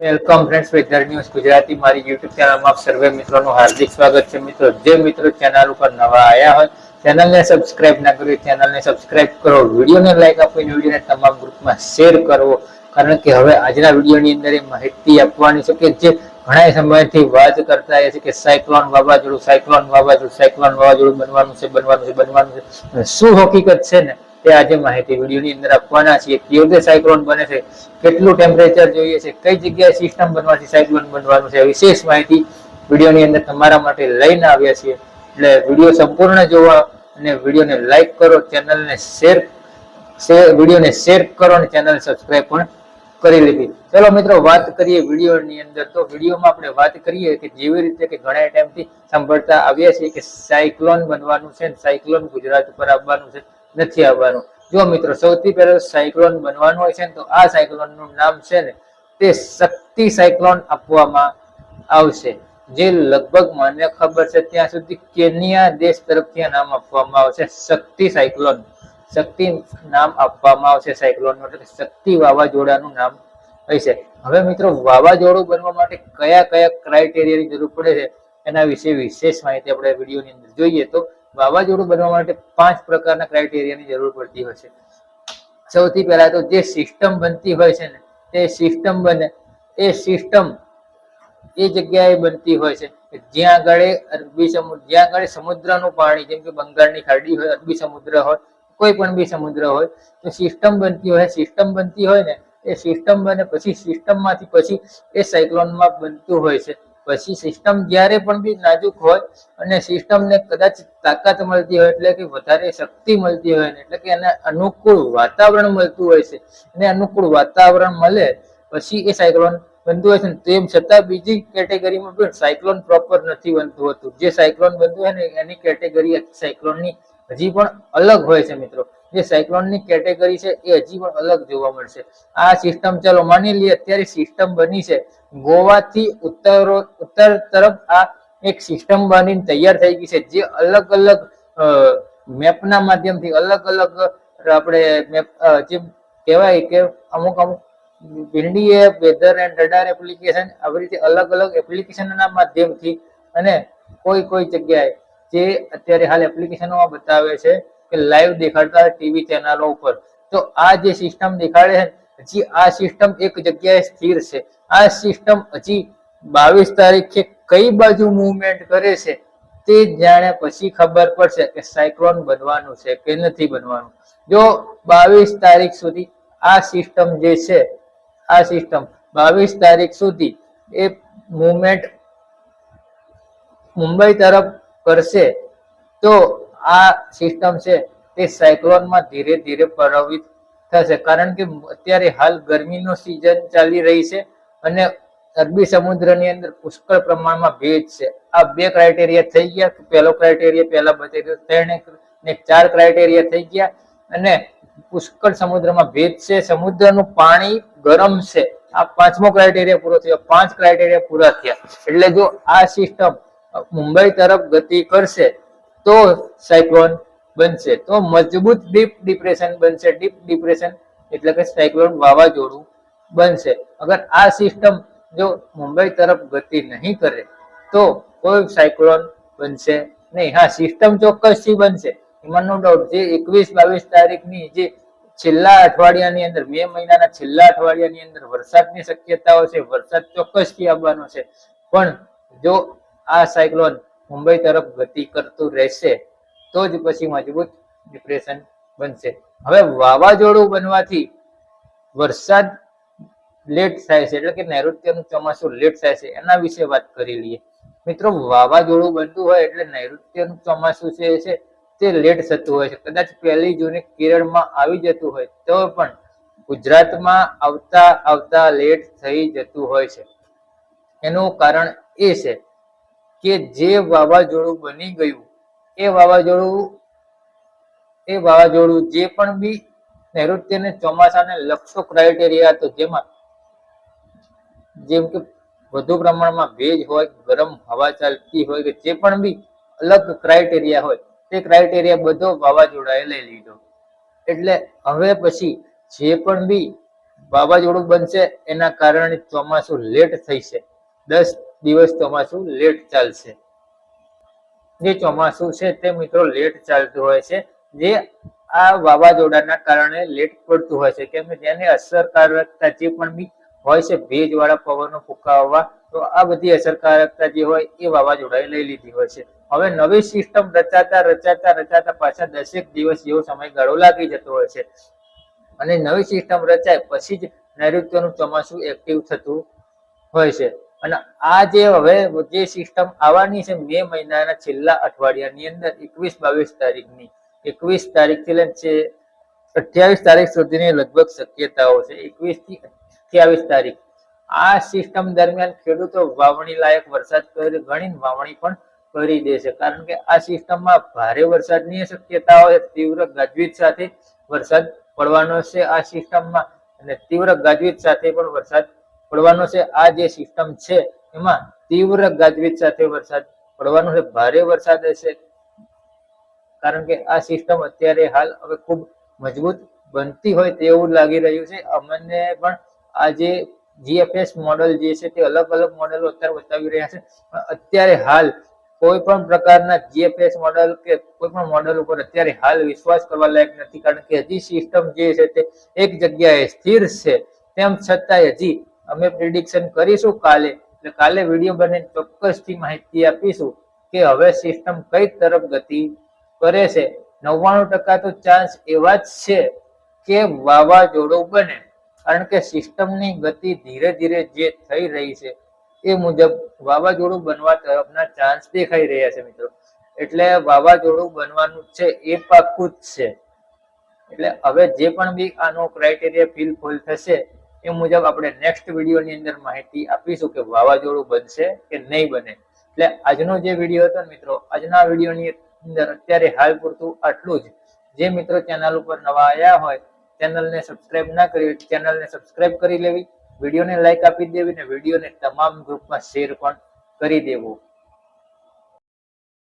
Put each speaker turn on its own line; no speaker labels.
Welcome friends weather news Gujarati મારી YouTube ચેનલમાં સર્વે મિત્રોનું હાર્દિક સ્વાગત છે. મિત્રો, જે મિત્રો ચેનલ ઉપર નવા આવ્યા હોય ચેનલને સબસ્ક્રાઇબ ના કરી ચેનલને સબસ્ક્રાઇબ કરો. વિડીયોને લાઈક આપીને વિડીયોને તમામ ગ્રુપમાં શેર કરવો કારણ કે હવે આજના વિડીયોની અંદર એ માહિતી આપવાની છે કે જે ઘણા સમયથી વાત કરતા આવ્યા છે કે સાયક્લોન વાવાઝોડું સાયક્લોન વાવાઝોડું સાયક્લોન વાવાઝોડું બનવાનું છે બનવાનું છે બનવાનું છે. શું હકીકત છે ને? તે આજે માહિતી વિડીયોની અંદર આપવાના છીએ. કેવી રીતે સાયક્લોન બને છે. કેટલું ટેમ્પરેચર જોઈએ છે? કઈ જગ્યાએ સિસ્ટમ બનવાથી સાયક્લોન બનવાનું છે? વિશેષ માહિતી વિડીયોની અંદર તમારા માટે લઈને આવ્યા છીએ. એટલે વીડિયો સંપૂર્ણ જોવા અને વિડીયોને લાઈક કરો, ચેનલને શેર વિડીયોને શેર કરો અને ચેનલ સબસ્ક્રાઇબ પણ કરી લીધી. ચલો મિત્રો, વાત કરીએ વિડીયોની અંદર. તો વિડીયોમાં આપણે વાત કરીએ કે જેવી રીતે કે ઘણા ટાઈમથી સાંભળતા આવ્યા છીએ કે સાયક્લોન બનવાનું છે સાયક્લોન ગુજરાત ઉપર આવવાનું છે. નથી આવવાનું. જો મિત્રો, સૌથી પહેલા સાયક્લોન બનવાનું હોય છે ને, તો આ સાયક્લોનનું નામ છે ને, તે શક્તિ સાયક્લોન આપવામાં આવશે. જે લગભગ મને ખબર છે, ત્યાં સુધી કેનિયા દેશ તરફથી આ નામ આપવામાં આવશે. શક્તિ સાયક્લોન. શક્તિ નામ આપવામાં આવશે સાયક્લોન એટલે શક્તિ વાવાઝોડાનું નામ હશે હવે મિત્રો, વાવાઝોડું બનવા માટે કયા કયા ક્રાઇટેરિયાની જરૂર પડે છે, એના વિશે વિશેષ માહિતી આપણે વિડીયોની અંદર જોઈએ. તો વાવાઝોડું બનવા માટે પાંચ પ્રકારના ક્રાઇટેરિયાની જરૂર પડતી હોય છે. સૌથી પહેલા તો જે સિસ્ટમ બનતી હોય છે ને, તે સિસ્ટમ બને. એ સિસ્ટમ એ જગ્યાએ બનતી હોય છે જ્યાં આગળ અરબી સમુદ્ર જ્યાં આગળ સમુદ્રનું પાણી, જેમ કે બંગાળની ખાડી હોય, અરબી સમુદ્ર હોય, કોઈ પણ બી સમુદ્ર હોય, તો સિસ્ટમ બનતી હોય. સિસ્ટમ બનતી હોય ને, એ સિસ્ટમ બને પછી સિસ્ટમમાંથી પછી એ સાયક્લોનમાં બનતું હોય છે. પછી સિસ્ટમ જ્યારે પણ બી નાજુક હોય અને સિસ્ટમને કદાચ તાકાત મળતી હોય એટલે કે વધારે શક્તિ મળતી હોય એટલે કે એને અનુકૂળ વાતાવરણ મળતું હોય છે એને અનુકૂળ વાતાવરણ મળે પછી એ સાયક્લોન બનતું હોય છે તેમ છતાં બીજી કેટેગરીમાં પણ સાયક્લોન પ્રોપર નથી બનતું હોતું. જે સાયક્લોન બનતું હોય ને, એની કેટેગરી સાયક્લોનની હજી પણ અલગ હોય છે મિત્રો. જે સાયક્લોનની કેટેગરી છે એ હજી પણ અલગ જોવા મળશે. આ સિસ્ટમ, ચાલો માની લઈએ અત્યારે સિસ્ટમ બની છે. ગોવાથી ઉત્તર ઉત્તર તરફ આ એક સિસ્ટમ બનીને તૈયાર થઈ ગઈ છે, જે અલગ અલગ મેપના માધ્યમથી અલગ અલગ આપણે મેપ જે કહેવાય કે અમુક અમુક Windy app weather and radar application આવી રીતે અલગ અલગ એપ્લિકેશનના માધ્યમથી અને કોઈ કોઈ જગ્યાએ જે અત્યારે હાલ એપ્લિકેશનોમાં બતાવે છે કે લાઈવ દેખાડતા ટીવી ચેનલો ઉપર. તો આ જે સિસ્ટમ દેખાડે છે હજી આ સિસ્ટમ એક જગ્યાએ સ્થિર છે. આ સિસ્ટમ હજી બાવીસ તારીખે કઈ બાજુ મુવમેન્ટ કરે છે તે જાણે પછી ખબર પડશે કે સાયક્લોન બનવાનું છે કે નથી બનવાનું. જો બાવીસ તારીખ સુધી આ સિસ્ટમ જે છે, આ સિસ્ટમ બાવીસ તારીખ સુધી એ મુવમેન્ટ મુંબઈ તરફ કરશે, તો આ સિસ્ટમ છે તે સાયક્લોનમાં ધીરે ધીરે પ્રભાવિત થશે. કારણ કે અત્યારે હાલ ગરમીનો સિઝન ચાલી રહી છે અને અરબી સમુદ્રની અંદર પુષ્કળ પ્રમાણમાં ભેજ છે. આ બે ક્રાઇટેરિયા થઈ ગયા. પહેલો ક્રાઇટેરિયા પહેલા બતાવી ત્રણ ને ચાર ક્રાઇટેરિયા થઈ ગયા અને પુષ્કળ સમુદ્રમાં ભેજ છે. સમુદ્રનું પાણી ગરમ છે. આ પાંચમો ક્રાઇટેરિયા પૂરો થયો. પાંચ ક્રાઇટેરિયા પૂરા થયા. એટલે જો આ સિસ્ટમ મુંબઈ તરફ ગતિ કરશે તો સાયક્લોન બનશે. તો મજબૂત ડીપ ડિપ્રેશન બનશે. ડીપ ડિપ્રેશન એટલે કે સાયક્લોન વાવાઝોડું બનશે. અગર આ સિસ્ટમ જો મુંબઈ તરફ ગતિ નહીં કરે, તો કોઈ સાયક્લોન બનશે નહીં. હા, સિસ્ટમ ચોક્કસથી બનશે. એમાં નો ડાઉટ જે એકવીસ બાવીસ તારીખની જે છેલ્લા અઠવાડિયાની અંદર, મે મહિનાના છેલ્લા અઠવાડિયાની અંદર વરસાદની શક્યતાઓ છે, વરસાદ ચોક્કસથી આવવાનો છે. પણ જો આ સાયક્લોન મુંબઈ તરફ ગતિ કરતું રહેશે, તો જ પછી મજબૂત ડિપ્રેશન બનશે. હવે વાવાઝોડું બનવાથી વરસાદ લેટ થાય છે, એટલે કે નૈઋત્યનું ચોમાસું લેટ થાય છે, એના વિશે વાત કરી લઈએ. મિત્રો, વાવાઝોડું બનતું હોય એટલે નૈઋત્યનું ચોમાસું છે છે, તે લેટ થતું હોય છે. કદાચ પહેલી જૂને કેરળમાં આવી જતું હોય, તો પણ ગુજરાતમાં આવતા આવતા લેટ થઈ જતું હોય છે. એનું કારણ એ છે કે જે વાવાઝોડું બની ગયું, એ વાવાઝોડું એ વાવાઝોડું જે પણ બી નૈઋત્યને ચોમાસાને લક્ષો ક્રાઇટેરિયા હતો, જેમાં જેમ કે વધુ પ્રમાણમાં ભેજ હોય, ગરમ હવા ચાલતી હોય કે જે પણ બી અલગ ક્રાઇટેરિયા હોય, તે ક્રાઇટેરિયા બધો વાવાઝોડાએ લઈ લીધો. એટલે હવે પછી જે પણ બી વાવાઝોડું બનશે, એના કારણે ચોમાસું લેટ થઈ છે દસ દિવસ ચોમાસું લેટ ચાલશે. જે ચોમાસું છે તે મિત્રો લેટ ચાલતું હોય છે. જે આ વાવાઝોડાના કારણે લેટ પડતું હોય છે. કેમ કે તેની અસરકારકતા જે પણ બી હોય છે, ભેજવાળા પવનો ફૂંકાવવા, તો આ બધી અસરકારકતા જે હોય એ વાવાઝોડાએ લઈ લીધી હોય છે. હવે નવી સિસ્ટમ રચાતા રચાતા રચાતા પાછા દસેક દિવસ જેવો સમયગાળો લાગી જતો હોય છે. અને નવી સિસ્ટમ રચાય પછી જ નૈઋત્યનું ચોમાસું એક્ટિવ થતું હોય છે. અને આ જે હવે જે સિસ્ટમ આવવાની છે મે મહિનાના છેલ્લા અઠવાડિયાની અંદર, એકવીસ બાવીસ તારીખની, એકવીસ તારીખથી લઈને છે, અઠ્યાવીસ તારીખ સુધીની લગભગ શક્યતાઓ છે એકવીસથી અઠ્યાવીસ તારીખ. આ સિસ્ટમ દરમિયાન ખેડૂતો વાવણી લાયક વરસાદ કરી ઘણી વાવણી પણ કરી દેશે કારણ કે આ સિસ્ટમમાં ભારે વરસાદની શક્યતાઓ તીવ્ર ગાજવીજ સાથે વરસાદ પડવાનો છે આ સિસ્ટમમાં અને તીવ્ર ગાજવીજ સાથે પણ વરસાદ પડવાનો છે. આ જે સિસ્ટમ છે, એમાં તીવ્ર ગાજવીજ સાથે વરસાદ પડવાનો છે. ભારે વરસાદ હશે. કારણ કે આ સિસ્ટમ અત્યારે હાલ હવે ખૂબ મજબૂત બનતી હોય તેવું લાગી રહ્યું છે. અમને પણ આ જે જીએફએસ મોડલ જે છે, તે અલગ અલગ મોડેલો અત્યારે બતાવી રહ્યા છે. અત્યારે હાલ કોઈ પણ પ્રકારના જીએફએસ મોડલ કે કોઈ પણ મોડલ ઉપર અત્યારે હાલ વિશ્વાસ કરવા લાયક નથી. કારણ કે હજી સિસ્ટમ જે છે તે એક જગ્યાએ સ્થિર છે. તેમ છતાંય હજી અમે પ્રિડિક્શન કરીશું કાલે. એટલે કાલે વીડિયો બનીને ચોક્કસથી માહિતી આપીશું કે હવે સિસ્ટમ કઈ તરફ ગતિ કરે છે. નવ્વાણું ટકા તો ચાન્સ એવા જ છે કે વાવાઝોડું બને. કારણ કે સિસ્ટમની ગતિ ધીરે ધીરે જે થઈ રહી છે એ મુજબ વાવાઝોડું બનવા તરફના ચાન્સ દેખાઈ રહ્યા છે મિત્રો. એટલે વાવાઝોડું બનવાનું છે એ પાક્કું જ છે. એટલે હવે જે પણ બી આનો ક્રાઇટેરિયા ફિલ ફોલ થશે એ મુજબ આપણે નેક્સ્ટ વિડીયોની અંદર માહિતી આપીશું કે વાવાઝોડું બનશે કે નહીં બને. એટલે આજનો જે વીડિયો હતો મિત્રો, આજના વિડીયોની અંદર અત્યારે હાલ પૂરતું આટલું જ. જે મિત્રો ચેનલ ઉપર નવા આવ્યા હોય ચેનલને સબસ્ક્રાઇબ ના કરી હોય ચેનલને સબસ્ક્રાઇબ કરી લેવી. વિડીયોને લાઈક આપી દેવી ને વિડીયોને તમામ ગ્રુપમાં શેર પણ કરી દેવું.